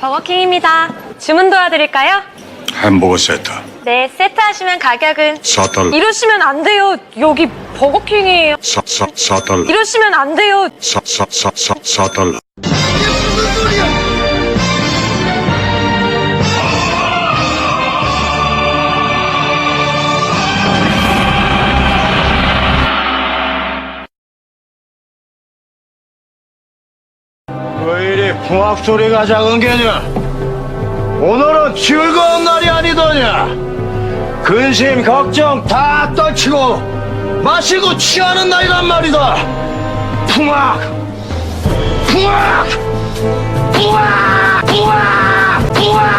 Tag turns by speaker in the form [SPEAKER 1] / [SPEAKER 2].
[SPEAKER 1] 버거킹입니다. 주문 도와드릴까요?
[SPEAKER 2] 햄버거 세트
[SPEAKER 1] 네, 세트 하시면 가격은
[SPEAKER 2] 4달러
[SPEAKER 1] 이러시면 안 돼요. 여기 버거킹이에요.
[SPEAKER 2] 4, 4, 4달러
[SPEAKER 1] 이러시면 안 돼요.
[SPEAKER 2] 4, 4, 4, 4, 4달러
[SPEAKER 3] 왜 이 부악 소리가 작은 게냐? 오늘은 즐거운 날이 아니더냐? 근심, 걱정 다 떨치고 마시고 취하는 날이란 말이다. 풍악, 풍악, 풍악, 풍악, 풍악.